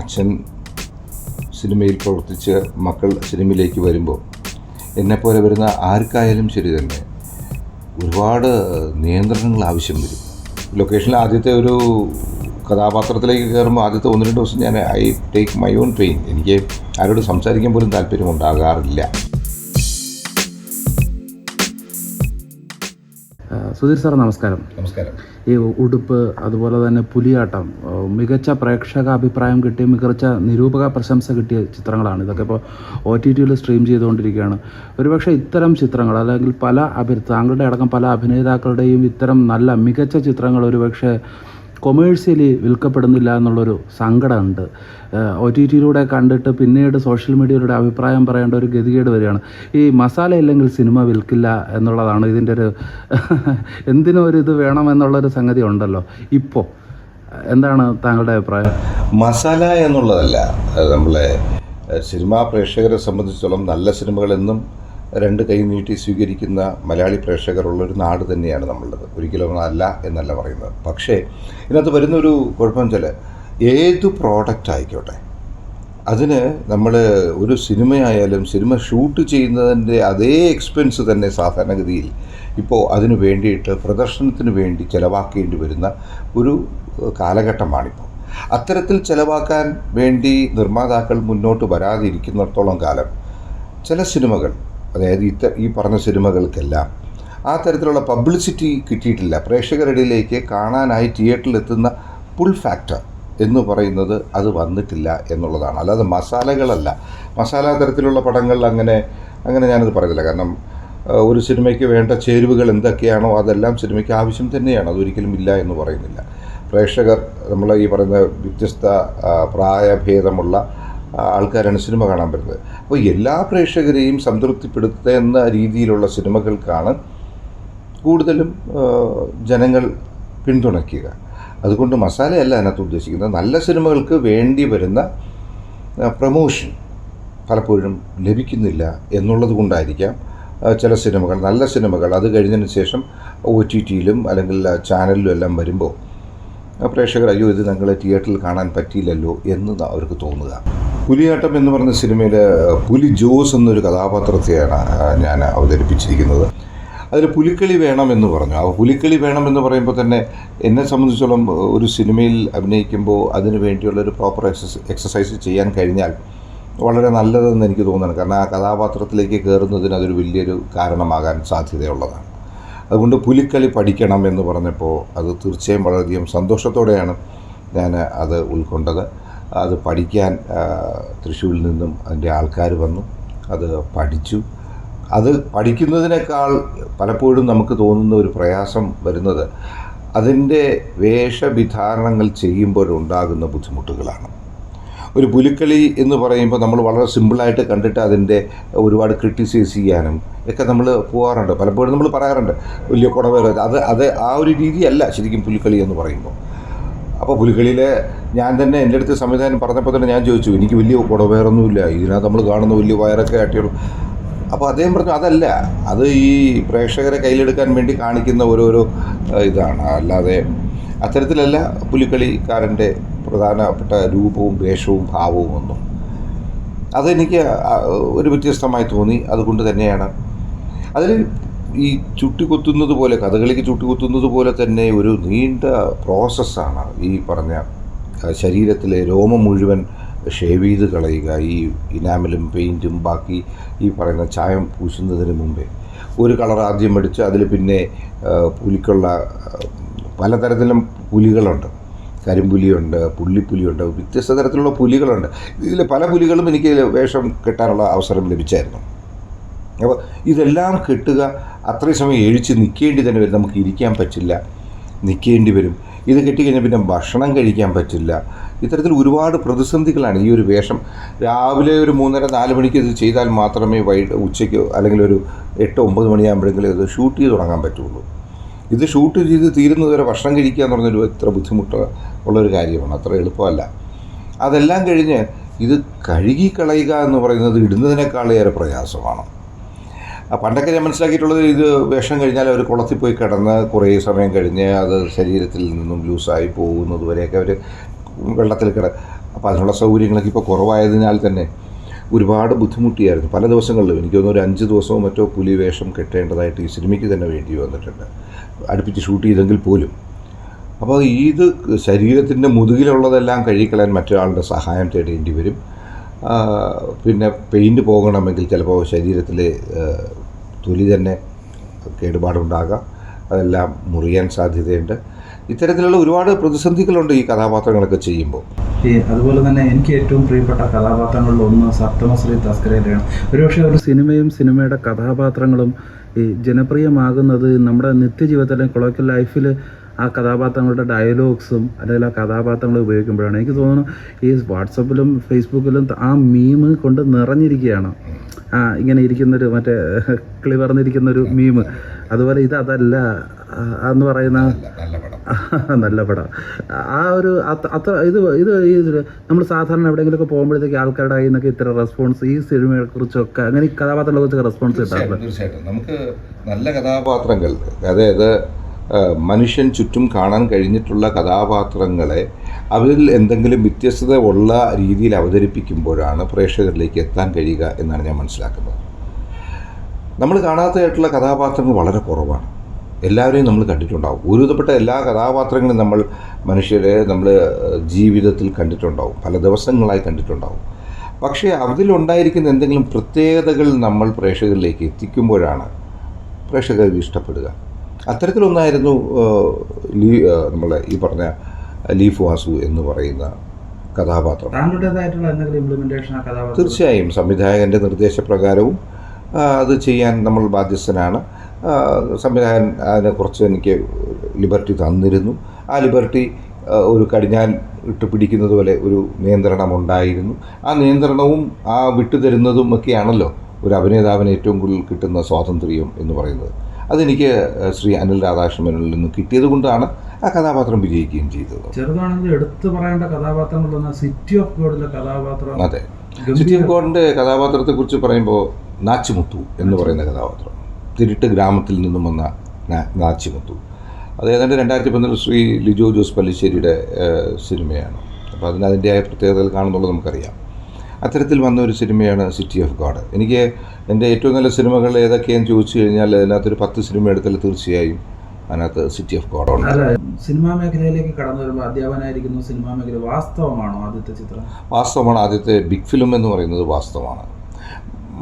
അച്ഛൻ സിനിമയിൽ പ്രവർത്തിച്ച് മക്കൾ സിനിമയിലേക്ക് വരുമ്പോൾ എന്നെപ്പോലെ വരുന്ന ആർക്കായാലും ശരി തന്നെ ഒരുപാട് നിയന്ത്രണങ്ങൾ ആവശ്യം വരും. ലൊക്കേഷനിൽ ആദ്യത്തെ ഒരു കഥാപാത്രത്തിലേക്ക് കയറുമ്പോൾ ആദ്യത്തെ ഒന്ന് രണ്ട് ദിവസം ഞാൻ I take my own pain എനിക്ക് ആരോട് സംസാരിക്കാൻ പോലും താല്പര്യം ഉണ്ടാകാറില്ല. സുധീർ സാർ നമസ്കാരം. നമസ്കാരം. ഈ ഉടുപ്പ് അതുപോലെ തന്നെ പുലിയാട്ടം മികച്ച പ്രേക്ഷക അഭിപ്രായം കിട്ടിയ മികച്ച നിരൂപക പ്രശംസ കിട്ടിയ ചിത്രങ്ങളാണ്. ഇതൊക്കെ ഇപ്പോൾ ഒ ടി ടിയിൽ സ്ട്രീം ചെയ്തുകൊണ്ടിരിക്കുകയാണ്. ഒരുപക്ഷെ ഇത്തരം ചിത്രങ്ങൾ അല്ലെങ്കിൽ പല അഭി താങ്കളുടെ അടക്കം പല അഭിനേതാക്കളുടെയും ഇത്തരം നല്ല മികച്ച ചിത്രങ്ങൾ ഒരുപക്ഷെ കൊമേഴ്സ്യലി വിൽക്കപ്പെടുന്നില്ല എന്നുള്ളൊരു സങ്കടമുണ്ട്. ഒ ടി ടിയിലൂടെ കണ്ടിട്ട് പിന്നീട് സോഷ്യൽ മീഡിയയിലൂടെ അഭിപ്രായം പറയേണ്ട ഒരു ഗതികേട് വരികയാണ്. ഈ മസാല ഇല്ലെങ്കിൽ സിനിമ വിൽക്കില്ല എന്നുള്ളതാണ് ഇതിന്റെ ഒരു എന്തിനും ഒരു ഇത് വേണമെന്നുള്ളൊരു സംഗതി ഉണ്ടല്ലോ. ഇപ്പോൾ എന്താണ് താങ്കളുടെ അഭിപ്രായം? മസാല എന്നുള്ളതല്ല നമ്മളെ സിനിമാ പ്രേക്ഷകരെ സംബന്ധിച്ചോളം നല്ല സിനിമകളെന്നും രണ്ട് കൈ നീട്ടി സ്വീകരിക്കുന്ന മലയാളി പ്രേക്ഷകരുള്ളൊരു നാട് തന്നെയാണ് നമ്മളുടേത്. ഒരിക്കലും അല്ല എന്നല്ല പറയുന്നത്. പക്ഷേ ഇതിനകത്ത് വരുന്നൊരു കുഴപ്പം വെച്ചാൽ ഏത് പ്രോഡക്റ്റ് ആയിക്കോട്ടെ അതിന് നമ്മൾ ഒരു സിനിമയായാലും സിനിമ ഷൂട്ട് ചെയ്യുന്നതിന്റെ അതേ എക്സ്പെൻസ് തന്നെ സാധാരണഗതിയിൽ ഇപ്പോൾ അതിന് വേണ്ടിയിട്ട് പ്രദർശനത്തിന് വേണ്ടി ചിലവാക്കേണ്ടി വരുന്ന ഒരു കാലഘട്ടമാണിപ്പോൾ അത്തരത്തിൽ ചിലവാക്കാൻ വേണ്ടി നിർമ്മാതാക്കൾ മുന്നോട്ട് വരാതിരിക്കുന്നിടത്തോളം കാലം ചില സിനിമകൾ അതായത് ഇത്ത ഈ പറഞ്ഞ സിനിമകൾക്കെല്ലാം ആ തരത്തിലുള്ള പബ്ലിസിറ്റി കിട്ടിയിട്ടില്ല. പ്രേക്ഷകരുടെയിലേക്ക് കാണാനായി തിയേറ്ററിലെത്തുന്ന പുൾ ഫാക്ടർ എന്ന് പറയുന്നത് അത് വന്നിട്ടില്ല എന്നുള്ളതാണ്. അല്ലാതെ മസാലകളല്ല. മസാല തരത്തിലുള്ള പടങ്ങൾ അങ്ങനെ അങ്ങനെ ഞാനത് പറയുന്നില്ല. കാരണം ഒരു സിനിമയ്ക്ക് വേണ്ട ചേരുവകൾ എന്തൊക്കെയാണോ അതെല്ലാം സിനിമയ്ക്ക് ആവശ്യം തന്നെയാണ്. അതൊരിക്കലും ഇല്ല എന്ന് പറയുന്നില്ല. പ്രേക്ഷകർ നമ്മൾ ഈ പറയുന്ന വ്യത്യസ്ത പ്രായഭേദമുള്ള ആൾക്കാരാണ് സിനിമ കാണാൻ വരുന്നത്. അപ്പോൾ എല്ലാ പ്രേക്ഷകരെയും സംതൃപ്തിപ്പെടുത്തുന്ന രീതിയിലുള്ള സിനിമകൾക്കാണ് കൂടുതലും ജനങ്ങൾ പിന്തുണയ്ക്കുക. അതുകൊണ്ട് മസാലയല്ല അതിനകത്ത് ഉദ്ദേശിക്കുന്നത്. നല്ല സിനിമകൾക്ക് വേണ്ടി വരുന്ന പ്രമോഷൻ പലപ്പോഴും ലഭിക്കുന്നില്ല എന്നുള്ളത് കൊണ്ടായിരിക്കാം ചില സിനിമകൾ നല്ല സിനിമകൾ. അത് കഴിഞ്ഞതിന് ശേഷം ഒ ടി ടിയിലും അല്ലെങ്കിൽ ചാനലിലും എല്ലാം വരുമ്പോൾ പ്രേക്ഷകർ അയ്യോ ഇത് ഞങ്ങൾ തിയേറ്ററിൽ കാണാൻ പറ്റിയില്ലല്ലോ എന്ന് അവർക്ക് തോന്നുക. പുലിയാട്ടം എന്ന് പറഞ്ഞ സിനിമയിൽ പുലി ജോസ് എന്നൊരു കഥാപാത്രത്തെയാണ് ഞാൻ അവതരിപ്പിച്ചിരിക്കുന്നത്. അതിൽ പുലിക്കളി വേണമെന്ന് പറഞ്ഞു. ആ പുലിക്കളി വേണമെന്ന് പറയുമ്പോൾ തന്നെ എന്നെ സംബന്ധിച്ചോളം ഒരു സിനിമയിൽ അഭിനയിക്കുമ്പോൾ അതിന് വേണ്ടിയുള്ള ഒരു പ്രോപ്പർ എക്സസ് എക്സസൈസ് ചെയ്യാൻ കഴിഞ്ഞാൽ വളരെ നല്ലതെന്ന് എനിക്ക് തോന്നുന്നു. കാരണം ആ കഥാപാത്രത്തിലേക്ക് കയറുന്നതിന് അതൊരു വലിയൊരു കാരണമാകാൻ സാധ്യതയുള്ളതാണ്. അതുകൊണ്ട് പുലിക്കളി പഠിക്കണം എന്ന് പറഞ്ഞപ്പോൾ അത് തീർച്ചയായും വളരെയധികം സന്തോഷത്തോടെയാണ് ഞാൻ അത് ഉൾക്കൊണ്ടത്. അത് പഠിക്കാൻ തൃശ്ശൂരിൽ നിന്നും അതിന്റെ ആൾക്കാർ വന്നു. അത് പഠിച്ചു. അത് പഠിക്കുന്നതിനേക്കാൾ പലപ്പോഴും നമുക്ക് തോന്നുന്ന ഒരു പ്രയാസം വരുന്നത് അതിന്റെ വേഷവിധാരണങ്ങൾ ചെയ്യുമ്പോഴുണ്ടാകുന്ന ബുദ്ധിമുട്ടുകളാണ്. ഒരു പുലിക്കളി എന്ന് പറയുമ്പോൾ നമ്മൾ വളരെ സിമ്പിളായിട്ട് കണ്ടിട്ട് അതിന്റെ ഒരുപാട് ക്രിട്ടിസൈസ് ചെയ്യാനും ഒക്കെ നമ്മൾ പോകാറുണ്ട്. പലപ്പോഴും നമ്മൾ പറയാറുണ്ട് വലിയ കുടവേറ അത് അത് ആ ഒരു രീതിയല്ല ശരിക്കും പുലിക്കളി എന്ന് പറയുമ്പോൾ. അപ്പോൾ പുലികളിലെ ഞാൻ തന്നെ എന്റെ അടുത്ത് സംവിധാനം പറഞ്ഞപ്പോൾ തന്നെ ഞാൻ ചോദിച്ചു എനിക്ക് വലിയ കുടവേറൊന്നുമില്ല ഇതിനകത്ത് നമ്മൾ കാണുന്ന വലിയ വയറൊക്കെ ആട്ടിയുള്ളൂ അപ്പോൾ അദ്ദേഹം പറഞ്ഞു അതല്ല അത് ഈ പ്രേക്ഷകരെ കയ്യിലെടുക്കാൻ വേണ്ടി കാണിക്കുന്ന ഓരോരോ ഇതാണ്. അല്ലാതെ അത്തരത്തിലല്ല പുലിക്കളിക്കാരന്റെ പ്രധാനപ്പെട്ട രൂപവും വേഷവും ഭാവവും ഒന്നും. അതെനിക്ക് ഒരു വ്യത്യസ്തമായി തോന്നി അതുകൊണ്ട് തന്നെയാണ്. അതിൽ ഈ ചുട്ടികുത്തുന്നത് പോലെ കഥകളിക്ക് ചുട്ടികുത്തുന്നത് പോലെ തന്നെ ഒരു നീണ്ട പ്രോസസ്സാണ് ഈ പറഞ്ഞ ശരീരത്തിലെ രോമം മുഴുവൻ ഷേവ് ചെയ്ത് കളയുക ഈ ഇനാമിലും പെയിന്റും ബാക്കി ഈ പറയുന്ന ചായം പൂശുന്നതിന് മുമ്പേ. ഒരു കളർ ആദ്യം അടിച്ച് അതിൽ പിന്നെ പുലിക്കുള്ള പലതരത്തിലും പുലികളുണ്ട്. കരിമ്പുലിയുണ്ട് പുള്ളിപ്പുലിയുണ്ട് വ്യത്യസ്ത തരത്തിലുള്ള പുലികളുണ്ട്. ഇതിൽ പല പുലികളും എനിക്ക് വേഷം കെട്ടാനുള്ള അവസരം ലഭിച്ചായിരുന്നു. അപ്പോൾ ഇതെല്ലാം കെട്ടുക അത്രയും സമയം എഴിച്ച് നിൽക്കേണ്ടി തന്നെ വരും. നമുക്ക് ഇരിക്കാൻ പറ്റില്ല. നിൽക്കേണ്ടി വരും. ഇത് കെട്ടിക്കഴിഞ്ഞാൽ പിന്നെ ഭക്ഷണം കഴിക്കാൻ പറ്റില്ല. ഇത്തരത്തിൽ ഒരുപാട് പ്രതിസന്ധികളാണ് ഈ ഒരു വേഷം. രാവിലെ ഒരു മൂന്നര നാല് മണിക്ക് ഇത് ചെയ്താൽ മാത്രമേ വൈകിട്ട് ഉച്ചയ്ക്ക് അല്ലെങ്കിൽ ഒരു എട്ട് ഒമ്പത് മണിയാകുമ്പോഴെങ്കിലും ഇത് ഷൂട്ട് ചെയ്ത് തുടങ്ങാൻ പറ്റുള്ളൂ. ഇത് ഷൂട്ട് ചെയ്ത് തീരുന്നത് വരെ ഭക്ഷണം കഴിക്കുക എന്ന് പറഞ്ഞൊരു എത്ര ബുദ്ധിമുട്ട് ഉള്ളൊരു കാര്യമാണ്. അത്ര എളുപ്പമല്ല. അതെല്ലാം കഴിഞ്ഞ് ഇത് കഴുകിക്കളയുക എന്ന് പറയുന്നത് ഇടുന്നതിനേക്കാളേറെ പ്രയാസമാണ്. പണ്ടൊക്കെ ഞാൻ മനസ്സിലാക്കിയിട്ടുള്ളത് ഇത് വിഷം കഴിഞ്ഞാൽ അവർ കുളത്തിൽ പോയി കിടന്ന് കുറേ സമയം കഴിഞ്ഞ് അത് ശരീരത്തിൽ നിന്നും ലൂസായി പോകുന്നത് വരെയൊക്കെ അവർ വെള്ളത്തിൽ കിട അപ്പോൾ അതിനുള്ള സൗകര്യങ്ങളൊക്കെ ഇപ്പോൾ കുറവായതിനാൽ തന്നെ ഒരുപാട് ബുദ്ധിമുട്ടിയായിരുന്നു. പല ദിവസങ്ങളിലും എനിക്ക് തോന്നുന്നു ഒരു അഞ്ച് ദിവസവും മറ്റോ പുലി വേഷം കെട്ടേണ്ടതായിട്ട് ഈ സിനിമയ്ക്ക് തന്നെ വേണ്ടി വന്നിട്ടുണ്ട്. അടുപ്പിച്ച് ഷൂട്ട് ചെയ്തെങ്കിൽ പോലും. അപ്പോൾ ഇത് ശരീരത്തിന്റെ മുതുകിലുള്ളതെല്ലാം കഴിക്കളയാൻ മറ്റൊരാളുടെ സഹായം തേടേണ്ടി വരും. പിന്നെ പെയിന്റ് പോകണമെങ്കിൽ ചിലപ്പോൾ ശരീരത്തിൽ തൊലി തന്നെ കേടുപാടുണ്ടാകാം. അതെല്ലാം മുറിയാൻ സാധ്യതയുണ്ട്. ഇത്തരത്തിലുള്ള ഒരുപാട് പ്രതിസന്ധികളുണ്ട് ഈ കഥാപാത്രങ്ങളൊക്കെ ചെയ്യുമ്പോൾ. അതുപോലെ തന്നെ എനിക്ക് ഏറ്റവും പ്രിയപ്പെട്ട കഥാപാത്രങ്ങളിൽ ഒന്ന് സപ്തമശ്രീ തസ്കരയിലാണ് ഒരുപക്ഷെ ഒരു സിനിമയും സിനിമയുടെ കഥാപാത്രങ്ങളും ഈ ജനപ്രിയമാകുന്നത് നമ്മുടെ നിത്യജീവിതത്തിലെ കൊളോക്കൽ ലൈഫിൽ ആ കഥാപാത്രങ്ങളുടെ ഡയലോഗ്സും അല്ലെങ്കിൽ ആ കഥാപാത്രങ്ങൾ ഉപയോഗിക്കുമ്പോഴാണ് എനിക്ക് തോന്നുന്നു ഈ വാട്സപ്പിലും ഫേസ്ബുക്കിലും ആ മീമ് കൊണ്ട് നിറഞ്ഞിരിക്കുകയാണ്. ആ ഇങ്ങനെ ഇരിക്കുന്നൊരു മറ്റേ കിളി പറഞ്ഞിരിക്കുന്നൊരു മീമ് അതുപോലെ ഇത് അതല്ല എന്ന് പറയുന്ന നല്ല പടം. ആ ഒരു അത്ര ഇത് ഇത് നമ്മൾ സാധാരണ എവിടെയെങ്കിലുമൊക്കെ പോകുമ്പോഴത്തേക്ക് ആൾക്കാരുടെ കയ്യിൽ നിന്നൊക്കെ ഇത്ര റെസ്പോൺസ് ഈ സിനിമയെ കുറിച്ചൊക്കെ അങ്ങനെ കഥാപാത്രങ്ങളെ കുറിച്ചൊക്കെ റെസ്പോൺസ് കിട്ടാറുണ്ട് തീർച്ചയായിട്ടും. നമുക്ക് നല്ല കഥാപാത്രങ്ങൾ അതായത് മനുഷ്യൻ ചുറ്റും കാണാൻ കഴിഞ്ഞിട്ടുള്ള കഥാപാത്രങ്ങളെ അവരിൽ എന്തെങ്കിലും വ്യത്യസ്തത ഉള്ള രീതിയിൽ അവതരിപ്പിക്കുമ്പോഴാണ് പ്രേക്ഷകരിലേക്ക് എത്താൻ കഴിയുക എന്നാണ് ഞാൻ മനസ്സിലാക്കുന്നത്. നമ്മൾ കാണാത്തതായിട്ടുള്ള കഥാപാത്രങ്ങൾ വളരെ കുറവാണ്. എല്ലാവരെയും നമ്മൾ കണ്ടിട്ടുണ്ടാവും. ഒരുവിധപ്പെട്ട എല്ലാ കഥാപാത്രങ്ങളും നമ്മൾ മനുഷ്യരെ നമ്മൾ ജീവിതത്തിൽ കണ്ടിട്ടുണ്ടാവും. പല ദിവസങ്ങളായി കണ്ടിട്ടുണ്ടാവും. പക്ഷേ അതിലുണ്ടായിരിക്കുന്ന എന്തെങ്കിലും പ്രത്യേകതകൾ നമ്മൾ പ്രേക്ഷകരിലേക്ക് എത്തിക്കുമ്പോഴാണ് പ്രേക്ഷകർക്ക് ഇഷ്ടപ്പെടുക. അത്തരത്തിലൊന്നായിരുന്നു ലീ നമ്മളെ ഈ പറഞ്ഞ ലീഫ് വാസു എന്ന് പറയുന്ന കഥാപാത്രം. തീർച്ചയായും സംവിധായകന്റെ നിർദ്ദേശപ്രകാരവും അത് ചെയ്യാൻ നമ്മൾ ബാധ്യസ്ഥനാണ്. സംവിധായകൻ അതിനെ കുറച്ച് എനിക്ക് ലിബർട്ടി തന്നിരുന്നു. ആ ലിബർട്ടി ഒരു കടിഞ്ഞാൽ ഇട്ട് പിടിക്കുന്നത് പോലെ ഒരു നിയന്ത്രണം ഉണ്ടായിരുന്നു ആ നിയന്ത്രണവും ആ വിട്ടുതരുന്നതും ഒക്കെയാണല്ലോ ഒരു അഭിനേതാവിന് ഏറ്റവും കൂടുതൽ കിട്ടുന്ന സ്വാതന്ത്ര്യം എന്ന് പറയുന്നത്. അതെനിക്ക് ശ്രീ അനിൽ രാധാകൃഷ്ണനിൽ നിന്ന് കിട്ടിയത് കൊണ്ടാണ് ആ കഥാപാത്രം വിജയിക്കുകയും ചെയ്തത്. ചെറുതാണെങ്കിൽ എടുത്തു പറയേണ്ട കഥാപാത്രങ്ങളൊന്ന് സിറ്റി ഓഫ് ഗോഡിലെ കഥാപാത്രം. അതെ. സിറ്റി ഓഫ് ഗോഡിന്റെ കഥാപാത്രത്തെക്കുറിച്ച് പറയുമ്പോൾ നാച്ചിമുത്തു എന്ന് പറയുന്ന കഥാപാത്രം. തിരുട്ട് ഗ്രാമത്തിൽ നിന്നും വന്ന നാച്ചിമുത്തു. അത് ഏതാണ്ട് രണ്ടായിരത്തി പന്ത്രണ്ട് ശ്രീ ലിജോ ജോസ് പല്ലിശ്ശേരിയുടെ സിനിമയാണ്. അപ്പോൾ അതിന് അതിന്റെതായ പ്രത്യേകതകൾ കാണുന്നുള്ളത് നമുക്കറിയാം. അത്തരത്തിൽ വന്ന ഒരു സിനിമയാണ് സിറ്റി ഓഫ് ഗോഡ്. എനിക്ക് എന്റെ ഏറ്റവും നല്ല സിനിമകൾ ഏതൊക്കെയെന്ന് ചോദിച്ചു കഴിഞ്ഞാൽ അതിനകത്തൊരു പത്ത് സിനിമ എടുത്താൽ തീർച്ചയായും അതിനകത്ത് സിറ്റി ഓഫ് ഗോഡ് ഉണ്ട്. സിനിമാ മേഖലയിലേക്ക് കടന്നു വരുമ്പോൾ അധ്യാപനായിരിക്കുന്നു സിനിമാ മേഖല വാസ്തവമാണോ ആദ്യത്തെ ചിത്രം? വാസ്തവമാണ്. ആദ്യത്തെ ബിഗ് ഫിലിം എന്ന് പറയുന്നത് വാസ്തവമാണ്.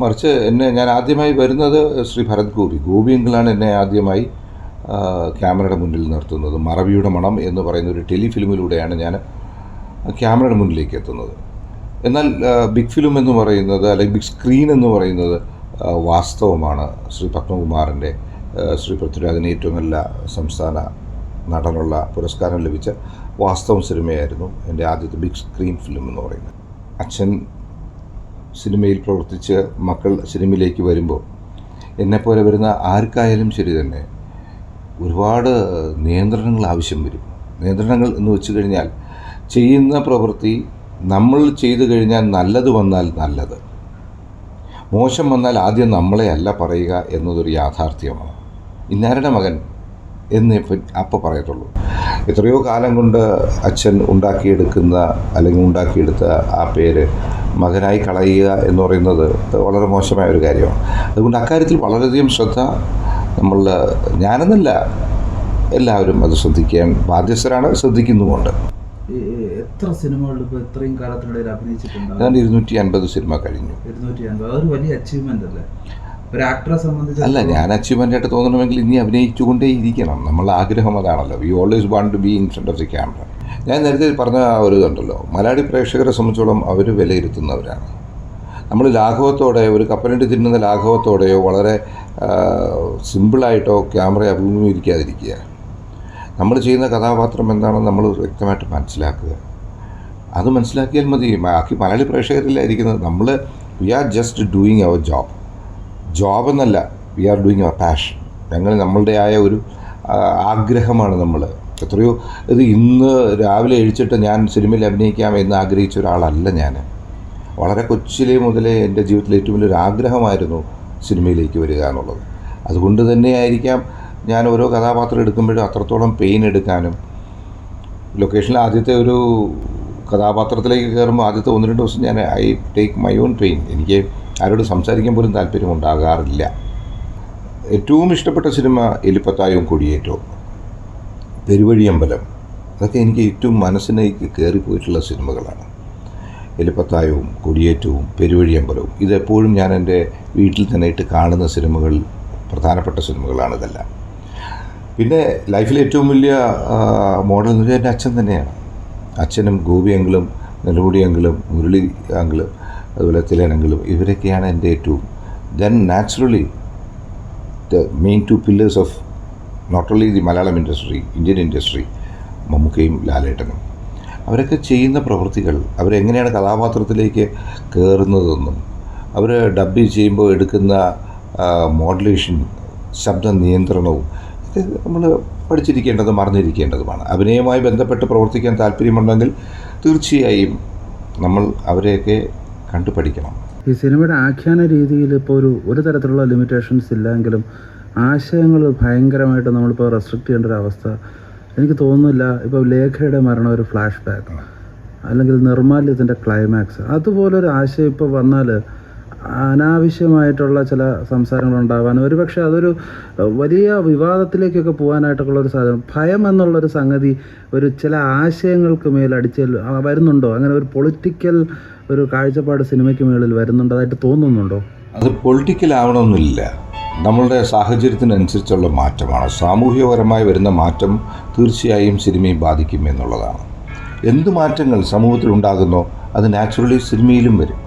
മറിച്ച് എന്നെ ഞാൻ ആദ്യമായി വരുന്നത് ശ്രീ ഭരത് ഗോപി. ഗോപി എങ്കിലാണ് എന്നെ ആദ്യമായി ക്യാമറയുടെ മുന്നിൽ നിർത്തുന്നത്. മറവിയുടെ മണം എന്ന് പറയുന്ന ഒരു ടെലിഫിലിമിലൂടെയാണ് ഞാൻ ക്യാമറയുടെ മുന്നിലേക്ക് എത്തുന്നത്. എന്നാൽ ബിഗ് ഫിലിം എന്ന് പറയുന്നത് അല്ലെങ്കിൽ ബിഗ് സ്ക്രീൻ എന്ന് പറയുന്നത് വാസ്തവമാണ്. ശ്രീ പത്മകുമാറിന്റെ ശ്രീ പൃഥ്വിരാജിന് ഏറ്റവും നല്ല സംസ്ഥാന നടനുള്ള പുരസ്കാരം ലഭിച്ച വാസ്തവം സിനിമയായിരുന്നു എന്റെ ആദ്യത്തെ ബിഗ് സ്ക്രീൻ ഫിലിം എന്ന് പറയുന്നത്. അച്ഛൻ സിനിമയിൽ പ്രവർത്തിച്ച് മക്കൾ സിനിമയിലേക്ക് വരുമ്പോൾ എന്നെപ്പോലെ വരുന്ന ആർക്കായാലും ശരി തന്നെ ഒരുപാട് നിയന്ത്രണങ്ങൾ ആവശ്യം വരും. നിയന്ത്രണങ്ങൾ എന്ന് വെച്ച് കഴിഞ്ഞാൽ ചെയ്യുന്ന പ്രവൃത്തി നമ്മൾ ചെയ്തു കഴിഞ്ഞാൽ നല്ലത് വന്നാൽ നല്ലത്. മോശം വന്നാൽ ആദ്യം നമ്മളെ അല്ല പറയുക എന്നതൊരു യാഥാർത്ഥ്യമാണ്. ഇന്നാരുടെ മകൻ എന്ന് അപ്പം പറയത്തുള്ളൂ. എത്രയോ കാലം കൊണ്ട് അച്ഛൻ ഉണ്ടാക്കിയെടുക്കുന്ന അല്ലെങ്കിൽ ഉണ്ടാക്കിയെടുത്ത ആ പേര് മകനായി കളയുക എന്ന് പറയുന്നത് വളരെ മോശമായ ഒരു കാര്യമാണ്. അതുകൊണ്ട് അക്കാര്യത്തിൽ വളരെയധികം ശ്രദ്ധ നമ്മൾ ഞാനെന്നല്ല എല്ലാവരും അത് ശ്രദ്ധിക്കാൻ ബാധ്യസ്ഥരാണ് ശ്രദ്ധിക്കുന്നുമുണ്ട്. എത്ര സിനിമകളിൽ ഇപ്പോൾ ഇത്രയും കാലത്തിനിടയിൽ അഭിനയിച്ചിട്ടുണ്ട് ഞാൻ ഇരുന്നൂറ്റി അൻപത് സിനിമ കഴിഞ്ഞു. ഇരുന്നൂറ്റി അൻപത് അതൊരു വലിയ അച്ചീവ്മെന്റ് അല്ലേ? ഒരു ആക്ടറെ സംബന്ധിച്ച് അല്ല ഞാൻ അച്ചീവ്മെന്റ് ആയിട്ട് തോന്നണമെങ്കിൽ ഇനി അഭിനയിച്ചുകൊണ്ടേ ഇരിക്കണം നമ്മളുടെ ആഗ്രഹം അതാണല്ലോ. We always want to be in front of the camera ഞാൻ നേരത്തെ പറഞ്ഞ ഒരു ഇതുണ്ടല്ലോ. മലയാളി പ്രേക്ഷകരെ സംബന്ധിച്ചോളം അവർ വിലയിരുത്തുന്നവരാണ്. നമ്മൾ ലാഘവത്തോടെ ഒരു കപ്പലിട്ട് തിന്നുന്ന ലാഘവത്തോടെയോ വളരെ സിമ്പിളായിട്ടോ ക്യാമറയെ അഭിമുഖീകരിക്കാതിരിക്കുക. നമ്മൾ ചെയ്യുന്ന കഥാപാത്രം എന്താണെന്ന് നമ്മൾ വ്യക്തമായിട്ട് മനസ്സിലാക്കുക. അത് മനസ്സിലാക്കിയാൽ മതി. ബാക്കി മലയാളി പ്രേക്ഷകരിലായിരിക്കുന്നത് നമ്മൾ we are just doing our job job എന്നല്ല we are doing our passion ഞങ്ങൾ നമ്മളുടെ ആയ ഒരു ആഗ്രഹമാണ് നമ്മൾ. എത്രയോ ഇത് ഇന്ന് രാവിലെ എഴിച്ചിട്ട് ഞാൻ സിനിമയിൽ അഭിനയിക്കാം എന്ന് ആഗ്രഹിച്ച ഒരാളല്ല ഞാൻ. വളരെ കൊച്ചിലെ മുതലേ എന്റെ ജീവിതത്തിലെ ഏറ്റവും വലിയൊരു ആഗ്രഹമായിരുന്നു സിനിമയിലേക്ക് വരിക എന്നുള്ളത്. അതുകൊണ്ട് തന്നെയായിരിക്കാം ഞാൻ ഓരോ കഥാപാത്രം എടുക്കുമ്പോഴും അത്രത്തോളം പെയിൻ എടുക്കാനും ലൊക്കേഷനിൽ ആദ്യത്തെ ഒരു കഥാപാത്രത്തിലേക്ക് കയറുമ്പോൾ ആദ്യത്തെ ഒന്ന് രണ്ട് ദിവസം ഞാൻ I take my own pain എനിക്ക് ആരോട് സംസാരിക്കാൻ പോലും താല്പര്യം ഉണ്ടാകാറില്ല. ഏറ്റവും ഇഷ്ടപ്പെട്ട സിനിമ എലിപ്പത്തായവും കൊടിയേറ്റവും. പെരുവഴിയമ്പലം. അതൊക്കെ എനിക്ക് ഏറ്റവും മനസ്സിലേക്ക് കയറിപ്പോയിട്ടുള്ള സിനിമകളാണ്. എലിപ്പത്തായവും കൊടിയേറ്റവും പെരുവഴിയമ്പലവും. ഇതെപ്പോഴും ഞാൻ എന്റെ വീട്ടിൽ തന്നെ ഇട്ട് കാണുന്ന സിനിമകൾ പ്രധാനപ്പെട്ട സിനിമകളാണ് ഇതെല്ലാം. പിന്നെ ലൈഫിലെ ഏറ്റവും വലിയ മോഡൽ എന്ന് വെച്ചാൽ എന്റെ അച്ഛൻ തന്നെയാണ്. അച്ഛനും ഗോപി അങ്കിളും നെല്ലുമുടി അങ്കിളും മുരളി അങ്കിളും അതുപോലെ തിലനങ്കിളും ഇവരൊക്കെയാണ് എന്റെ ഏറ്റവും then naturally the main two pillars of not only the Malayalam industry Indian industry മമ്മൂക്കയും ലാലേട്ടനും. അവരൊക്കെ ചെയ്യുന്ന പ്രവൃത്തികൾ അവരെങ്ങനെയാണ് കഥാപാത്രത്തിലേക്ക് കയറുന്നതെന്നും അവർ ഡബ് ചെയ്യുമ്പോൾ എടുക്കുന്ന മോഡുലേഷൻ ശബ്ദ നിയന്ത്രണവും നമ്മൾ പഠിച്ചിരിക്കേണ്ടതും അറിഞ്ഞിരിക്കേണ്ടതുമാണ്. അഭിനയവുമായി ബന്ധപ്പെട്ട് പ്രവർത്തിക്കാൻ താല്പര്യമുണ്ടെങ്കിൽ തീർച്ചയായും നമ്മൾ അവരെയൊക്കെ കണ്ടു പഠിക്കണം. ഈ സിനിമയുടെ ആഖ്യാന രീതിയിൽ ഇപ്പോൾ ഒരു ഒരു തരത്തിലുള്ള ലിമിറ്റേഷൻസ് ഇല്ലെങ്കിലും ആശയങ്ങൾ ഭയങ്കരമായിട്ട് നമ്മളിപ്പോൾ റെസ്ട്രിക്റ്റ് ചെയ്യേണ്ട ഒരു അവസ്ഥ എനിക്ക് തോന്നുന്നില്ല. ഇപ്പോൾ ലേഖയുടെ മരണം ഒരു ഫ്ലാഷ് ബാക്ക് അല്ലെങ്കിൽ നിർമാല്യത്തിന്റെ ക്ലൈമാക്സ് അതുപോലൊരു ആശയം ഇപ്പോൾ വന്നാൽ അനാവശ്യമായിട്ടുള്ള ചില സംസാരങ്ങൾ ഉണ്ടാവാൻ ഒരുപക്ഷെ അതൊരു വലിയ വിവാദത്തിലേക്കൊക്കെ പോകാനായിട്ടൊക്കെ ഒരു സാധനം. ഭയം എന്നുള്ളൊരു സംഗതി ഒരു ചില ആശയങ്ങൾക്ക് മേൽ വരുന്നുണ്ടോ? അങ്ങനെ ഒരു പൊളിറ്റിക്കൽ ഒരു കാഴ്ചപ്പാട് സിനിമയ്ക്ക് മേളിൽ വരുന്നുണ്ടതായിട്ട് തോന്നുന്നുണ്ടോ? അത് പൊളിറ്റിക്കൽ ആവണമെന്നില്ല. നമ്മളുടെ സാഹചര്യത്തിനനുസരിച്ചുള്ള മാറ്റമാണ്. സാമൂഹികപരമായി വരുന്ന മാറ്റം തീർച്ചയായും സിനിമയെ ബാധിക്കും എന്നുള്ളതാണ്. എന്ത് മാറ്റങ്ങൾ സമൂഹത്തിൽ ഉണ്ടാകുന്നോ അത് നാച്ചുറലി സിനിമയിലും വരും.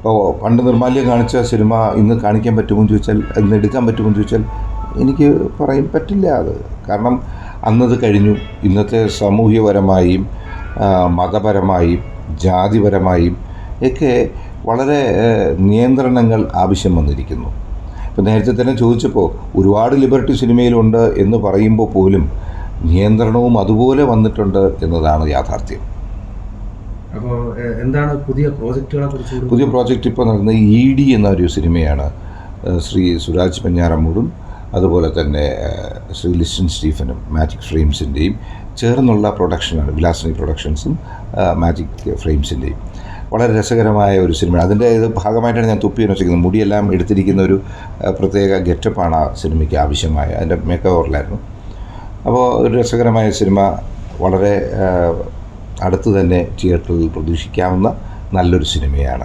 ഇപ്പോൾ പണ്ട് നിർമാല്യം കാണിച്ച സിനിമ ഇന്ന് കാണിക്കാൻ പറ്റുമോ എന്ന് ചോദിച്ചാൽ ഇന്ന് എടുക്കാൻ പറ്റുമോ എന്ന് ചോദിച്ചാൽ എനിക്ക് പറയാൻ പറ്റില്ല അത്. കാരണം അന്നത് കഴിഞ്ഞു. ഇന്നത്തെ സാമൂഹ്യപരമായും മതപരമായും ജാതിപരമായും ഒക്കെ വളരെ നിയന്ത്രണങ്ങൾ ആവശ്യം വന്നിരിക്കുന്നു. ഇപ്പം നേരത്തെ തന്നെ ചോദിച്ചപ്പോൾ ഒരുപാട് ലിബർട്ടി സിനിമയിലുണ്ട് എന്ന് പറയുമ്പോൾ പോലും നിയന്ത്രണവും അതുപോലെ വന്നിട്ടുണ്ട് എന്നതാണ് യാഥാർത്ഥ്യം. അപ്പോൾ എന്താണ് പുതിയ പ്രോജക്റ്റുകളെ കുറിച്ച് പുതിയ പ്രോജക്റ്റ് ഇപ്പോൾ നടന്ന ഇ ഡി എന്ന ഒരു സിനിമയാണ് ശ്രീ സുരാജ് പഞ്ഞാറമ്മൂടും അതുപോലെ തന്നെ ശ്രീ ലിസ്റ്റൻ സ്റ്റീഫനും മാജിക് ഫ്രെയിംസിന്റെയും ചേർന്നുള്ള പ്രൊഡക്ഷനാണ് വിലാസിനി പ്രൊഡക്ഷൻസും മാജിക് ഫ്രെയിംസിന്റെയും വളരെ രസകരമായ ഒരു സിനിമയാണ്. അതിന്റെ ഇത് ഭാഗമായിട്ടാണ് ഞാൻ തുപ്പി വെച്ചിരിക്കുന്നത് മുടിയെല്ലാം എടുത്തിരിക്കുന്ന ഒരു പ്രത്യേക ഗെറ്റപ്പാണ് ആ സിനിമയ്ക്ക് ആവശ്യമായ. അതിന്റെ മേക്ക് ഓവറിലായിരുന്നു. അപ്പോൾ ഒരു രസകരമായ സിനിമ വളരെ അടുത്ത് തന്നെ തിയേറ്ററിൽ പ്രതീക്ഷിക്കാവുന്ന നല്ലൊരു സിനിമയാണ്.